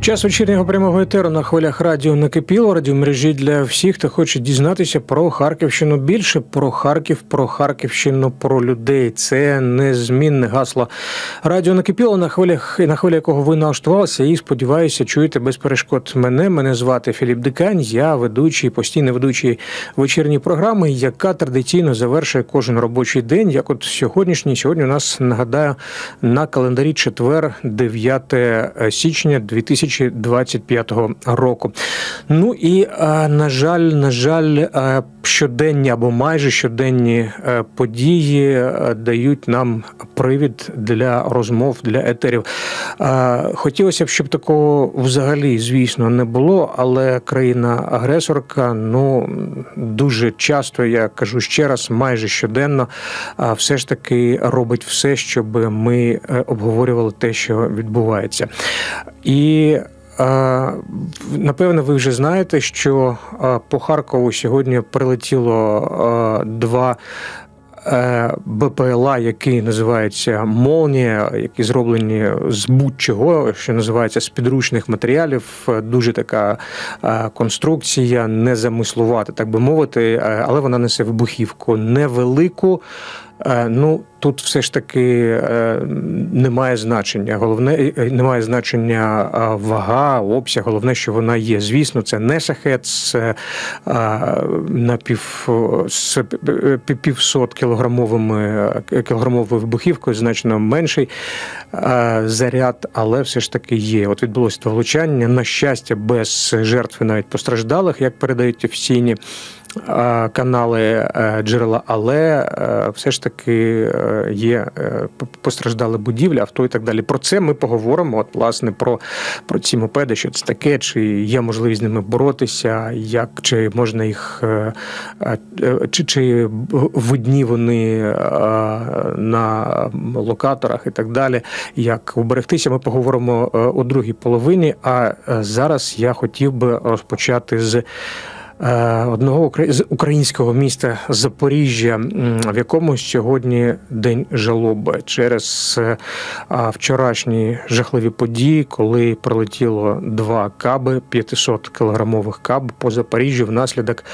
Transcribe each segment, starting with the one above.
Час вечірнього прямого етеру на хвилях радіо накипіло радіомережі для всіх, хто хоче дізнатися про Харківщину більше, про Харків, про Харківщину, про людей. Це незмінне гасло. Радіо накипіло на хвилях, на хвилі якого ви налаштувалися, і сподіваюся, чуєте без перешкод мене. Мене звати Філіп Дикань. Я ведучий, постійний ведучий вечірньої програми, яка традиційно завершує кожен робочий день. Як от сьогоднішній, сьогодні у нас нагадаю на календарі четвер, 9 січня 2025 року. Ну і е, на жаль, на жаль, е, щоденні або майже щоденні е, події дають нам привід для розмов для етерів. Хотілося б, щоб такого взагалі, звісно, не було, але країна-агресорка, ну дуже часто я кажу ще раз, майже щоденно, все ж таки робить все, щоб ми обговорювали те, що відбувається. І е, напевно, ви вже знаєте, що е, по Харкову сьогодні прилетіло е, два. БПЛА, які називаються Молнія, які зроблені з будь-чого, що називається з підручних матеріалів. Дуже така конструкція, незамислувата, так би мовити, але вона несе вибухівку невелику. Е, Ну, тут все ж таки е, немає значення. Головне е, немає значення вага, обсяг. Головне, що вона є. Звісно, це не шахет з напів з пі- півсот кілограмовими кілограмовою вибухівкою, значно менший заряд, але все ж таки є. От відбулося влучання. На щастя, без жертв навіть постраждалих, як передають офіційні канали е, джерела, але е, все ж таки е, є постраждали будівлі, авто і так далі. Про це ми поговоримо. От власне про, про ці мопеди, що це таке, чи є можливість з ними боротися, як чи можна їх чи, чи видні вони на локаторах і так далі. Як уберегтися, ми поговоримо у другій половині. А зараз я хотів би розпочати з. Е, Одного українського міста Запоріжжя, в якому сьогодні день жалоби. Через е, вчорашні жахливі події, коли прилетіло два каби 500 кілограмових каб по Запоріжжю внаслідок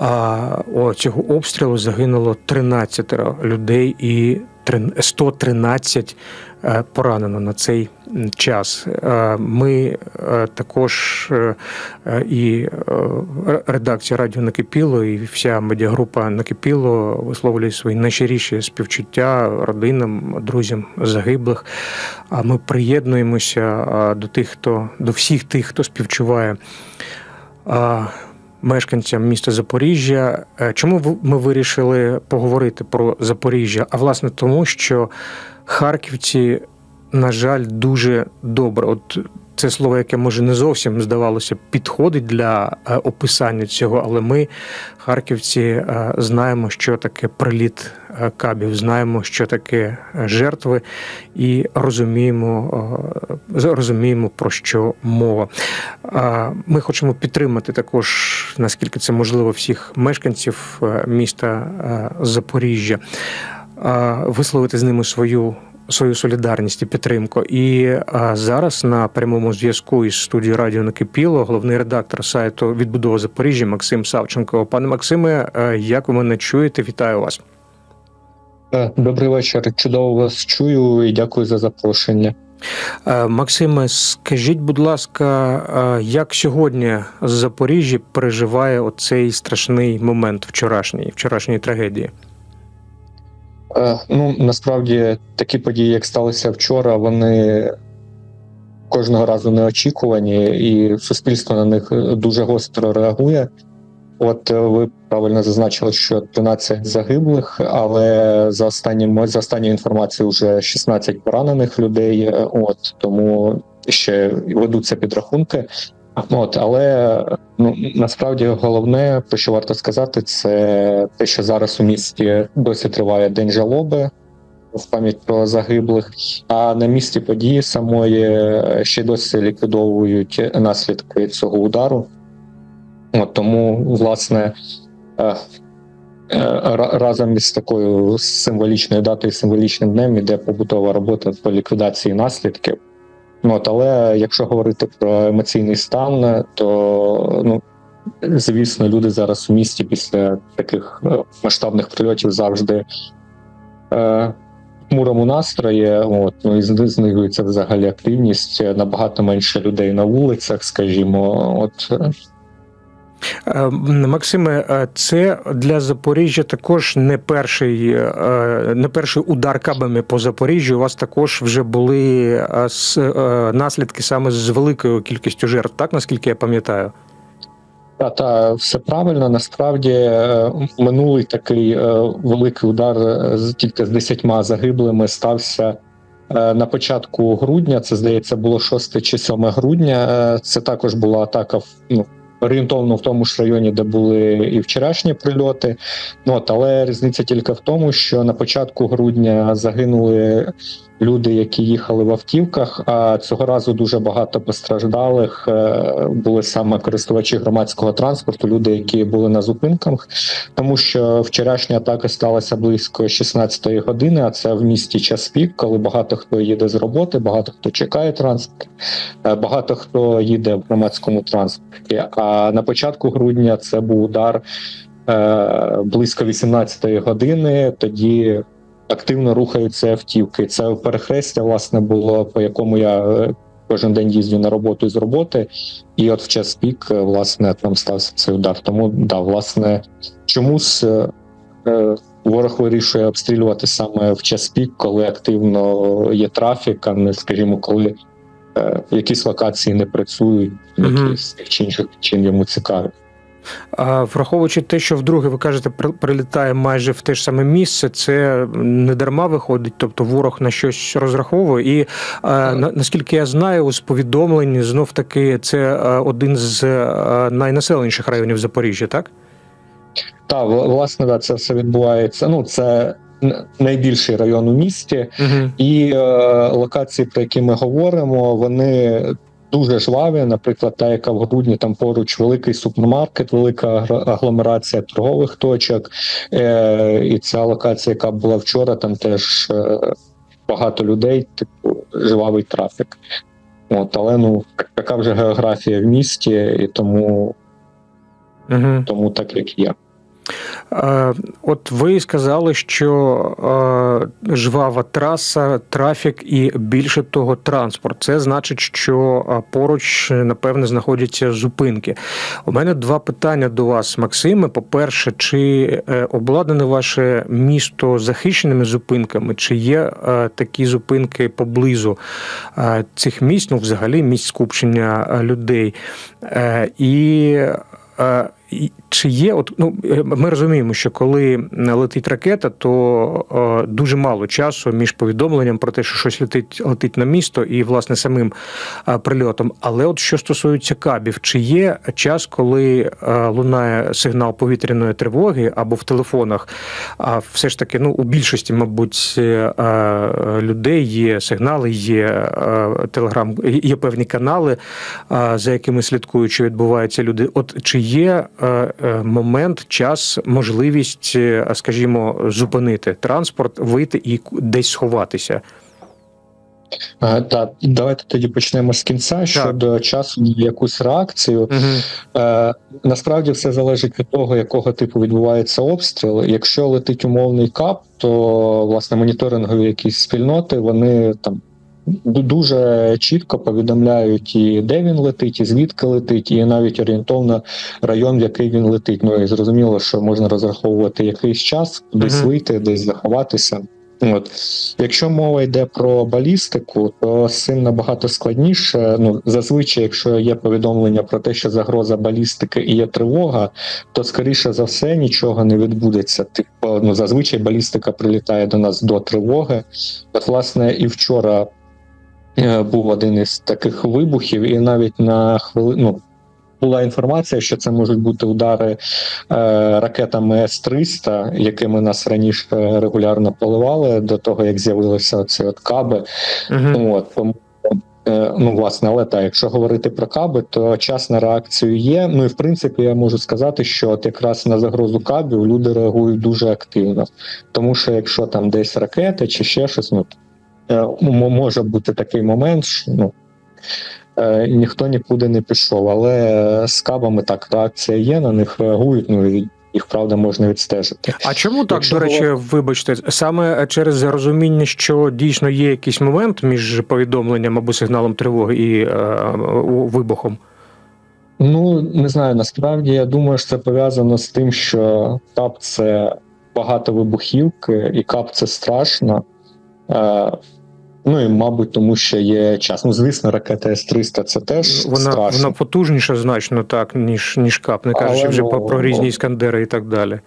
а, цього обстрілу загинуло 13 людей і трин- 113 е, поранено на цей час. Е, Ми е, також е, е, і е, редакція радіо накипіло, і вся медіагрупа накипіло висловлює свої найщиріші співчуття родинам, друзям загиблих. А ми приєднуємося до тих, хто до всіх тих, хто співчуває. Мешканцям міста Запоріжжя. Е, Чому ми вирішили поговорити про Запоріжжя? А власне тому, що харківці, на жаль, дуже добре. От це слово, яке може не зовсім здавалося, підходить для е, описання цього, але ми, харківці, е, знаємо, що таке приліт е, кабів, знаємо, що таке жертви, і розуміємо, розуміємо про що мова. Ми хочемо підтримати також, наскільки це можливо, всіх мешканців міста Запоріжжя, висловити з ними свою. Свою солідарність і підтримку. І зараз на прямому зв'язку із студією Радіо Накипіло головний редактор сайту Відбудова Запоріжжя Максим Савченко. Пане Максиме, е, як ви мене чуєте? Вітаю вас. Е, Добрий вечір. Чудово вас чую і дякую за запрошення. Е, Максиме, скажіть, будь ласка, як сьогодні з Запоріжжя переживає оцей страшний момент вчорашній, вчорашньої трагедії? Е, Ну насправді такі події, як сталися вчора, вони кожного разу неочікувані, і суспільство на них дуже гостро реагує. От е, ви правильно зазначили, що 13 загиблих, але за останнім за останньою інформацією, вже 16 поранених людей. Е, От тому ще ведуться підрахунки. От, але ну насправді головне, про що варто сказати, це те, що зараз у місті досі триває день жалоби в пам'ять про загиблих. А на місці події самої е, ще досі ліквідовують наслідки цього удару. От тому, власне, е, е, ра- разом із такою символічною датою, символічним днем іде побутова робота по ліквідації наслідків. От, але якщо говорити про емоційний стан, то ну, звісно, люди зараз у місті після таких е, масштабних прильотів завжди е, хмурому настрої. От, ну і зни- знижується взагалі активність, е, набагато менше людей на вулицях, скажімо. От Максиме, е, це для Запоріжжя також не перший, е, не перший удар кабами по Запоріжжю. У вас також вже були е, е, наслідки саме з великою кількістю жертв, так наскільки я пам'ятаю. Та, та все правильно. Насправді е, минулий такий е, великий удар е, тільки з 10 загиблими стався е, на початку грудня. Це здається було 6 чи 7 грудня. Е, Це також була атака ну. Орієнтовно в тому ж районі, де були і вчорашні прильоти. Ну, от, але різниця тільки в тому, що на початку грудня загинули люди, які їхали в автівках. А цього разу дуже багато постраждалих е, були саме користувачі громадського транспорту, люди, які були на зупинках, тому що вчорашня атака сталася близько 16-ї години. А це в місті час пік, коли багато хто їде з роботи, багато хто чекає транспорт, е, багато хто їде в громадському транспорті. А на початку грудня це був удар е, близько 18-ї години. Тоді активно рухаються автівки. Це перехрестя, власне, було по якому я е, кожен день їздю на роботу і з роботи, і от в час пік, е, власне, там стався цей удар. Тому да, власне, чомусь ворог вирішує обстрілювати саме в час пік, коли активно є трафік, а не скажімо, коли якісь локації не працюють, які з тих чи інших причин йому цікаві. А враховуючи те, що вдруге ви кажете, прилітає майже в те ж саме місце, це не дарма виходить, тобто ворог на щось розраховує. І е, на, наскільки я знаю, з повідомлень знов таки це е, один з е, найнаселеніших районів Запоріжжя, так? Так, власне, да, це все відбувається. Ну, це найбільший район у місті. Угу. І е, локації, про які ми говоримо, вони дуже жваві. Наприклад, та, яка в грудні там поруч великий супермаркет, велика агломерація торгових точок. Е, і ця локація, яка була вчора, там теж е, багато людей, типу жвавий трафік. От, але ну така вже географія в місті, і тому, Угу. тому так як є. Е, От ви сказали, що е, жвава траса, трафік і більше того, транспорт. Це значить, що е, поруч, напевне, знаходяться зупинки. У мене два питання до вас, Максиме. По-перше, чи обладнане ваше місто захищеними зупинками, чи є такі зупинки поблизу цих місць, ну взагалі місць скупчення людей? І чи є, от ну е, ми розуміємо, що коли летить ракета, то е, дуже мало часу між повідомленням про те, що щось летить летить на місто, і власне самим е, прильотом. Але от що стосується кабів, чи є час, коли е, лунає сигнал повітряної тривоги або в телефонах? А все ж таки, ну у більшості, мабуть, е, е, людей є сигнали, є е, телеграм, є певні канали, а, за якими слідкують, що відбувається люди. От чи є е, е, момент, час, можливість, е, скажімо, зупинити транспорт, вийти і десь сховатися? Е, Так, давайте тоді почнемо з кінця щодо часу на якусь реакцію. Угу. Е, насправді все залежить від того, якого типу відбувається обстріл. Якщо летить умовний кап, то власне моніторингові якісь спільноти вони там дуже чітко повідомляють і де він летить, і звідки летить, і навіть орієнтовно район, в який він летить. Ну і зрозуміло, що можна розраховувати якийсь час, десь вийти, десь заховатися. От якщо мова йде про балістику, то з цим набагато складніше. Ну зазвичай, якщо є повідомлення про те, що загроза балістики і є тривога, то скоріше за все нічого не відбудеться. Типу, ну зазвичай балістика прилітає до нас до тривоги. От, власне, і вчора був один із таких вибухів, і навіть на хвилину. Була інформація, що це можуть бути удари е, ракетами С-300, якими нас раніше регулярно поливали до того, як з'явилися ці от каби. Угу. От тому Е, Ну, власне, але так, якщо говорити про каби, то час на реакцію є. Ну і в принципі, я можу сказати, що от якраз на загрозу кабів люди реагують дуже активно. Тому що якщо там десь ракети чи ще щось, ну е, може бути такий момент, що ну, е, ніхто нікуди не пішов. Але е, з кабами так реакція є, на них реагують. Ну їх правда можна відстежити. А чому так, Якщо до речі, говорити- вибачте, саме через розуміння, що дійсно є якийсь момент між повідомленням або сигналом тривоги і е, вибухом? Ну не знаю. Насправді я думаю, що це пов'язано з тим, що кап це багато вибухівки, і кап це страшно. Е, ну і мабуть, тому що є час. Ну, звісно, ракета С-300 це теж Вона, страшно. вона потужніша значно так, ніж, ніж кап, не кажучи Але, вже ну, про, про різні ну, іскандери і так далі.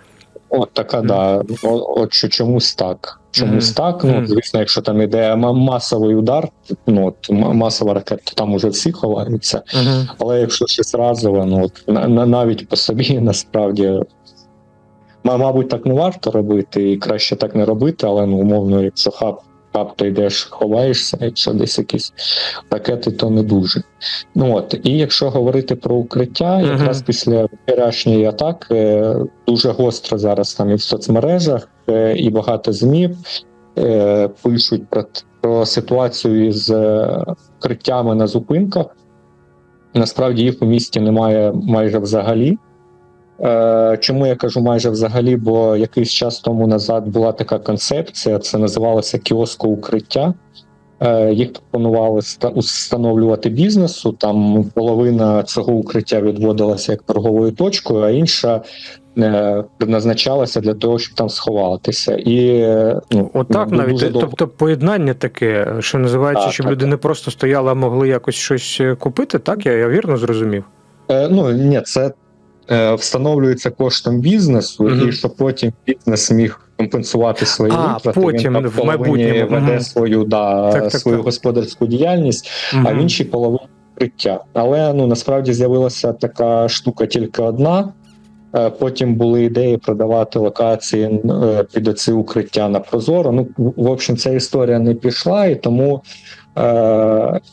От така, да. О- От що чомусь так. Чомусь Мгм. так. Ну, звісно, якщо там іде ма- масовий удар, ну от масова ракета, то там уже всі ховаються. Угу. Але якщо щось разове, ну от на, на навіть по собі насправді. ма- Мабуть, так не варто робити, і краще так не робити, але ну, умовно, якщо хаб, хаб то йдеш, ховаєшся, якщо десь якісь ракети, то не дуже. Ну от, і якщо говорити про укриття, Мгм. якраз після вчорашньої атаки дуже гостро зараз там і в соцмережах, е, і багато ЗМІ е, пишуть про, про ситуацію з е, укриттями на зупинках. Насправді їх у місті немає майже взагалі. Е, Чому я кажу майже взагалі? Бо якийсь час тому назад була така концепція, це називалося кіоско укриття. Е, Їх пропонували ста- встановлювати бізнесу. Там половина цього укриття відводилася як торговою точкою, а інша е, призначалася для того, щоб там сховатися. І ну, Отак ну, навіть, довго- тобто поєднання таке, що називається, Так, щоб так, люди не просто стояли, а могли якось щось купити, так? Я, я вірно зрозумів? Е, ну ні, це встановлюється коштом бізнесу, Мгм. і щоб потім бізнес міг компенсувати свої А, витрати. потім, він в майбутньому. веде Мгм. свою да, Так, так, свою так. господарську діяльність, а в іншій половині укриття. Але ну насправді з'явилася така штука тільки одна. Е, Потім були ідеї продавати локації е, під оці укриття на Прозоро. Ну, в общем, ця історія не пішла, і тому е,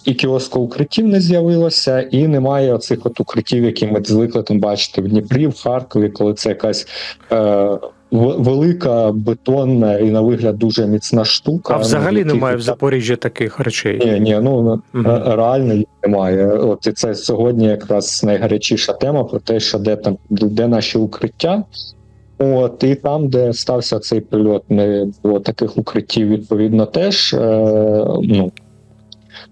і кіоско укриттів не з'явилося, і немає оцих от укриттів, які ми звикли там бачити в Дніпрі, в Харкові, коли це якась е, велика, бетонна і на вигляд дуже міцна штука. А взагалі які- немає в Запоріжжі таких речей. ні, ні, ну ре- реально їх немає. От і це сьогодні якраз найгарячіша тема про те, що де там де наші укриття. От і там, де стався цей прильот, не було таких укриттів, відповідно, теж. Е, ну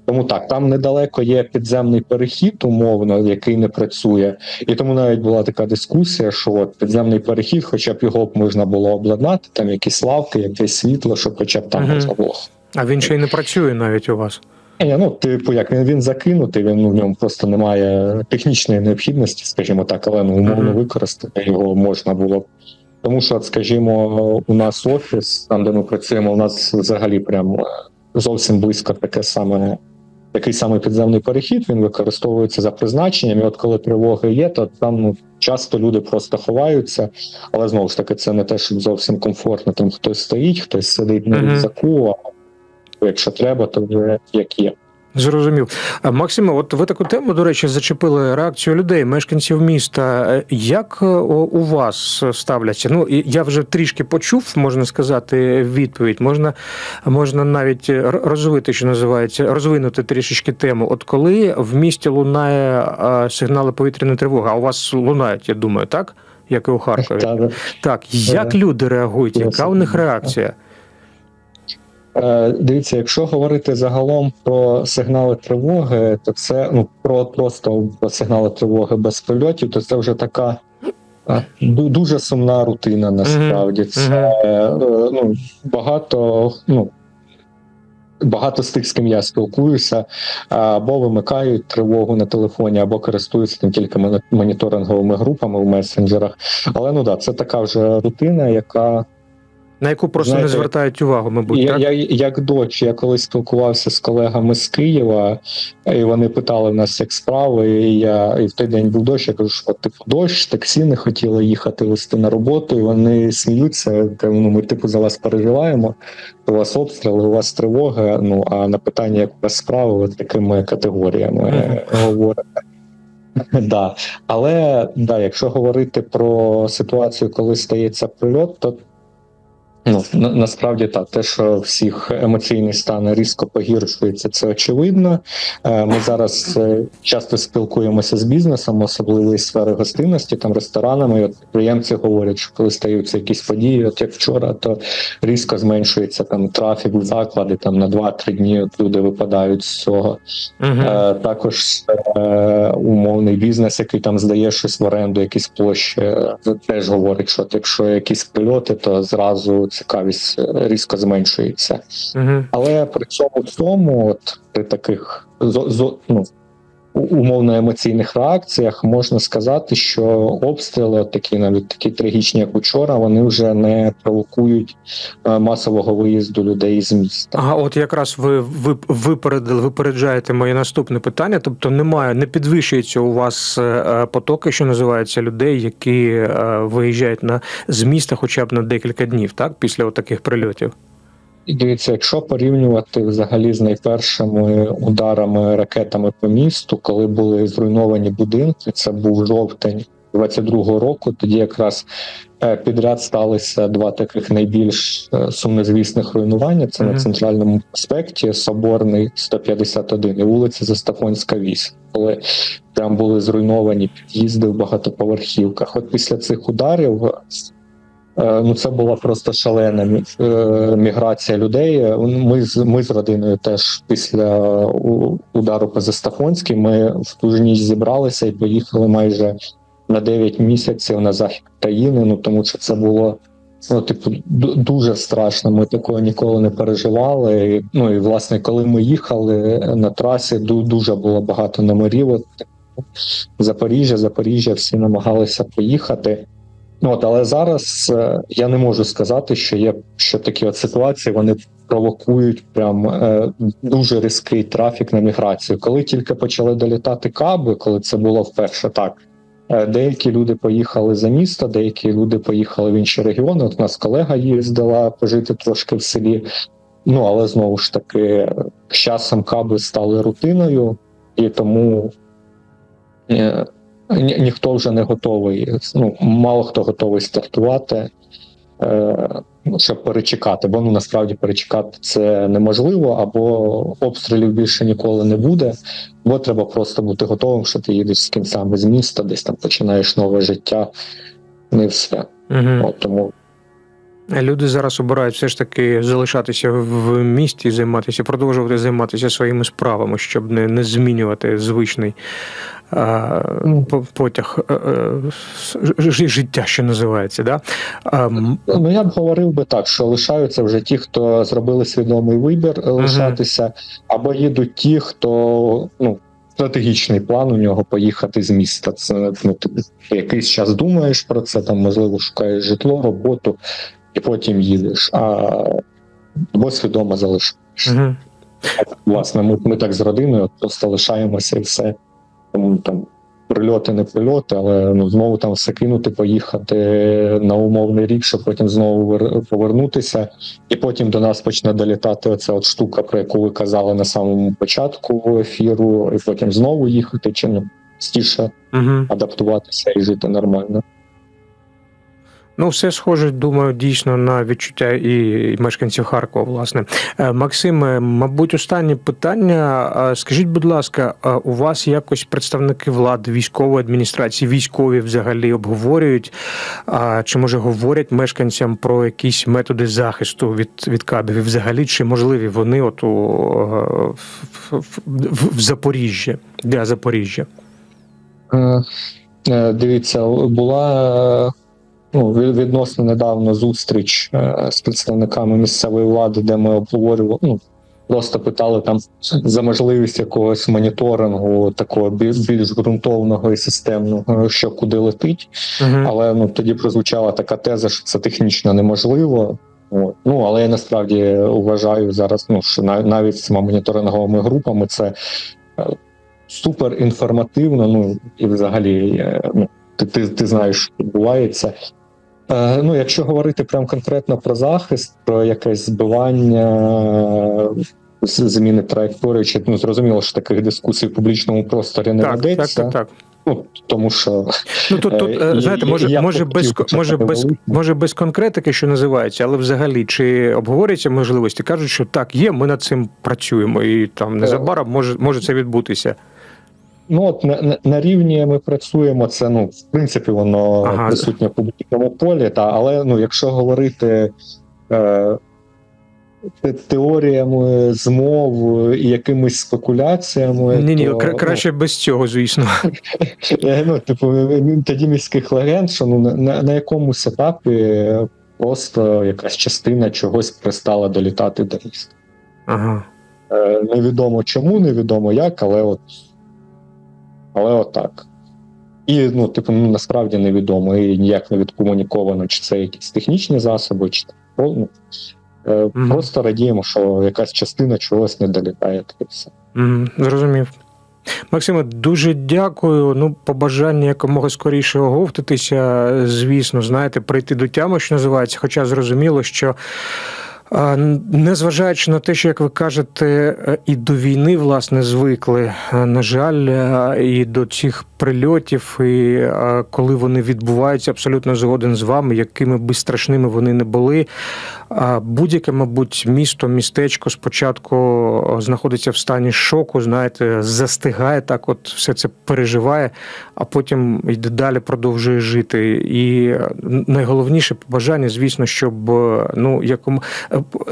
тому так, там недалеко є підземний перехід, умовно, який не працює. І тому навіть була така дискусія, що от підземний перехід, хоча б його б можна було обладнати, там якісь лавки, якесь світло, щоб хоча б там можна було А він ще й не працює навіть у вас. ні, ну, типу, як він, він закинутий, він ну, в ньому просто немає технічної необхідності, скажімо так, але ну, умовно Мгм. використати його можна було б. Тому що, от, скажімо, у нас офіс, там, де ми працюємо, у нас взагалі прям е, зовсім близько таке саме. Такий самий підземний перехід він використовується за призначенням. І от коли тривоги є, то там ну, часто люди просто ховаються, але знову ж таки, це не те, щоб зовсім комфортно. Там хтось стоїть, хтось сидить на рюкзаку, а якщо треба, то вже як є. Зрозумів. Максиме, от ви таку тему, до речі, зачепили реакцію людей, мешканців міста. Е, Як е, у вас ставляться? Ну, я вже трішки почув, можна сказати, відповідь. Можна, можна навіть розвити, що називається, розвинути трішечки тему. От коли в місті лунає сигнали повітряної тривоги, а у вас лунають, я думаю, так? Як і у Харкові. Та, да. Так, як люди реагують? Яка у них реакція? Е, Дивіться, якщо говорити загалом про сигнали тривоги, то це ну про просто про сигнали тривоги без прильотів, то це вже така е, дуже сумна рутина. Насправді це е, ну багато ну. Багато з тих, з ким я спілкуюся, або вимикають тривогу на телефоні, або користуються тим тільки моніторинговими групами в месенджерах. Але ну да, це така вже рутина, яка На яку просто не звертають увагу, мабуть, Я, так? я, як дочь, я колись спілкувався з колегами з Києва, і вони питали в нас, як справи. І я і в той день був дощ. Я кажу, що типу дощ, таксі не хотіли їхати вести на роботу, і вони сміються. Ну ми типу за вас переживаємо. У вас обстріли, у вас тривога. Ну а на питання, як у вас справи, от такими категоріями говоримо. Да. Але да, якщо говорити про ситуацію, коли стається прильот, то ну на, насправді так, те, що всіх емоційний стан різко погіршується, це очевидно. Е, Ми зараз е, часто спілкуємося з бізнесом, особливо із сфери гостинності, там ресторанами. І от підприємці говорять, що коли стаються якісь події, от як вчора, то різко зменшується там трафік в заклади там на 2-3 дні. От люди випадають з цього. Е, також умовний бізнес, який там здає щось в оренду, якісь площі, теж говорить, що от якщо якісь прильоти, то зразу цікавість е, різко зменшується. угу. Але при цьому всьому, от при таких зо, зо, ну, умовно емоційних реакціях можна сказати, що обстріли, такі навіть такі трагічні, як учора, вони вже не провокують е, масового виїзду людей з міста. Ага, от якраз ви, ви випередили, випереджаєте моє наступне питання. Тобто немає, не підвищується у вас е, е, потоки, що називаються людей, які виїжджають на з міста хоча б на декілька днів, так після таких прильотів. І Дивіться, якщо порівнювати взагалі з найпершими ударами ракетами по місту, коли були зруйновані будинки, це був жовтень 22-го року. Тоді якраз е, підряд сталися два таких найбільш е, сумнозвісних руйнування. Це Мгм. на центральному проспекті Соборний 151 і вулиця Застафонська 8, коли прям були зруйновані під'їзди в багатоповерхівках. От після цих ударів Ну, це була просто шалена е, міграція людей. Ми з ми з родиною теж після удару по Застафонській ми в ту ж ніч зібралися і поїхали майже на 9 місяців на захід країни. Ну тому що це було ну, типу, дуже страшно. Ми такого ніколи не переживали. Ну і власне, коли ми їхали на трасі, ду- дуже було багато номерів. Запоріжжя, Запоріжжя, всі намагалися поїхати. От, але зараз е, я не можу сказати, що є що такі от ситуації вони провокують прям е, дуже різкий трафік на міграцію. Коли тільки почали долітати каби, коли це було вперше так. е, Деякі люди поїхали за місто, деякі люди поїхали в інші регіони. От у нас колега їздила пожити трошки в селі. Ну але знову ж таки, з часом каби стали рутиною, і тому е, ні, ніхто вже не готовий. Ну мало хто готовий стартувати, е, ну, щоб перечекати. Бо ну насправді перечекати це неможливо, або обстрілів більше ніколи не буде. Бо треба просто бути готовим, що ти їдеш з кінцями з міста, десь там починаєш нове життя. Не все. Угу. От, тому Люди зараз обирають все ж таки залишатися в місті, займатися, продовжувати займатися своїми справами, щоб не, не змінювати звичний потяг е, е, життя, що називається. Да? Ну я б говорив би так, що лишаються вже ті, хто зробили свідомий вибір е, лишатися, або їдуть ті, хто ну. Стратегічний план у нього поїхати з міста. Це ну ти якийсь час думаєш про це, там можливо шукаєш житло, роботу, і потім їдеш. А або свідомо залишаєшся. Мгм. Власне, ми, ми так з родиною просто лишаємося і все. Тому там прильоти, не прильоти, але ну знову там все кинути, поїхати на умовний рік, щоб потім знову вер- повернутися, і потім до нас почне долітати оця от штука, про яку ви казали на самому початку ефіру, і потім знову їхати, чи ну стіше угу. адаптуватися і жити нормально. Ну, все схоже, думаю, дійсно на відчуття і мешканців Харкова. Власне, Е, Максиме, мабуть, останнє питання. Е, Скажіть, будь ласка, е, у вас якось представники влади, військової адміністрації, військові взагалі обговорюють чи може говорять мешканцям про якісь методи захисту від, від кабів? Взагалі, чи можливі вони от у, е, в, в, в, Запоріжжі для Запоріжжя? Е, е, Дивіться, була е, ну, відносно недавно зустріч е, з представниками місцевої влади, де ми обговорювали. Ну, просто питали там за можливість якогось моніторингу, такого більш, більш ґрунтовного і системного, що куди летить. Угу. Але ну тоді прозвучала така теза, що це технічно неможливо. От. Ну, але я насправді вважаю зараз, ну, що нав- навіть з моніторинговими групами це е, супер інформативно. Ну і взагалі, е, ну, ти, ти, ти знаєш, що відбувається. Е, ну, якщо говорити прям конкретно про захист, про якесь збивання, е, зміни траєкторії, чи ну зрозуміло, що таких дискусій в публічному просторі не Так, так, ведеться. так, так. Ну, тому що Ну тут, тут Е, і- знаєте, може, може, без, може, без, може без конкретики, що називається, але взагалі чи обговорюються можливості? Кажуть, що так, є, ми над цим працюємо, і там незабаром може, може це відбутися. Ну, от на, на, на рівні ми працюємо. Це ну, в принципі, воно Ага. присутнє в публічному полі. Та але ну, якщо говорити е, теоріями змов і якимись спекуляціями, Ні, ні, то, кра- краще без цього, звісно. Ну, е, ну, типу, тоді міських легенд, що ну на, на, на якомусь етапі просто якась частина чогось перестала долітати до міста. Ага. Е, невідомо чому, невідомо як, але от. Але от так. І, ну, типу, ну, насправді невідомо, і ніяк не відкомуніковано, чи це якісь технічні засоби, чи ну, Мгм. просто радіємо, що якась частина чогось не долітає. та й все. Мгм, Зрозумів. Максиме, дуже дякую. Ну, побажання якомога скоріше оговтатися, звісно, знаєте, прийти до тями, що називається. Хоча зрозуміло, що. Незважаючи на те, що, як ви кажете, е, і до війни власне звикли, е, на жаль, е, і до цих прильотів, і коли вони відбуваються, абсолютно згоден з вами, якими би страшними вони не були. Будь-яке, мабуть, місто, містечко спочатку знаходиться в стані шоку, знаєте, застигає так, от все це переживає, а потім йде далі, продовжує жити. І найголовніше побажання, звісно, щоб ну якому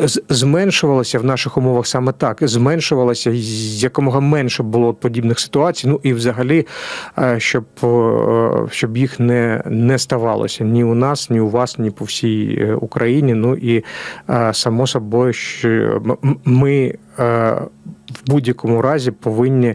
з- зменшувалося в наших умовах саме так, зменшувалося і якомога менше було подібних ситуацій. Ну і взагалі, е, щоб, е, щоб їх не, не ставалося ні у нас, ні у вас, ні по всій е, Україні. Ну і само собою, що ми в будь-якому разі повинні.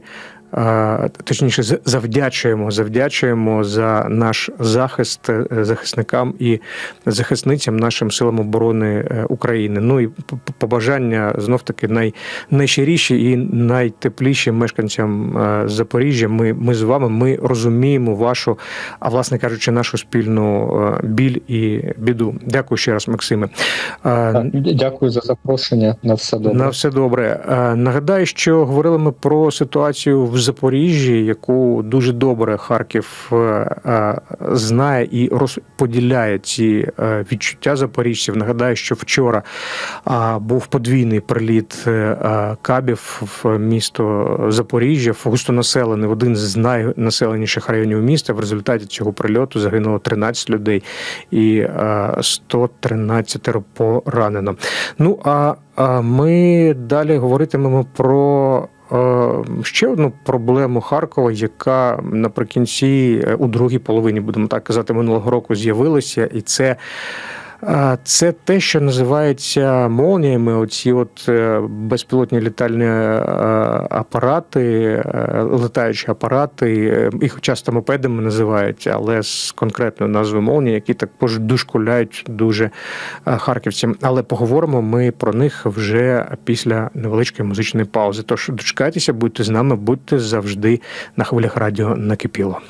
Точніше, завдячуємо, завдячуємо за наш захист е, захисникам і захисницям нашим силам оборони е, України. Ну і побажання знов таки най, найщиріші і найтепліші мешканцям е, Запоріжжя. Ми, ми з вами ми розуміємо вашу, а власне кажучи, нашу спільну біль і біду. Дякую ще раз, Максиме. Дякую за запрошення. На все добре. на все добре. Нагадаю, що говорили ми про ситуацію в Запоріжжі, яку дуже добре Харків е, е, знає і розподіляє ці е, відчуття запоріжців. Нагадаю, що вчора був подвійний приліт кабів в місто Запоріжжя, в густонаселений, один з найнаселеніших районів міста. В результаті цього прильоту загинуло 13 людей і е, 113 поранено. Ну а ми далі говоритимемо про. Е, Ще одну проблему Харкова, яка наприкінці е, у другій половині, будемо так казати, минулого року з'явилася, і це, це те, що називається молніями. Оці от е, безпілотні літальні е, апарати, е, летаючі апарати, їх часто мопедами називають, але з конкретною назвою молнії, які також дошкуляють дуже харківцям. Але поговоримо ми про них вже після невеличкої музичної паузи. Тож дочекайтеся, будьте з нами, будьте завжди на хвилях радіо накипіло.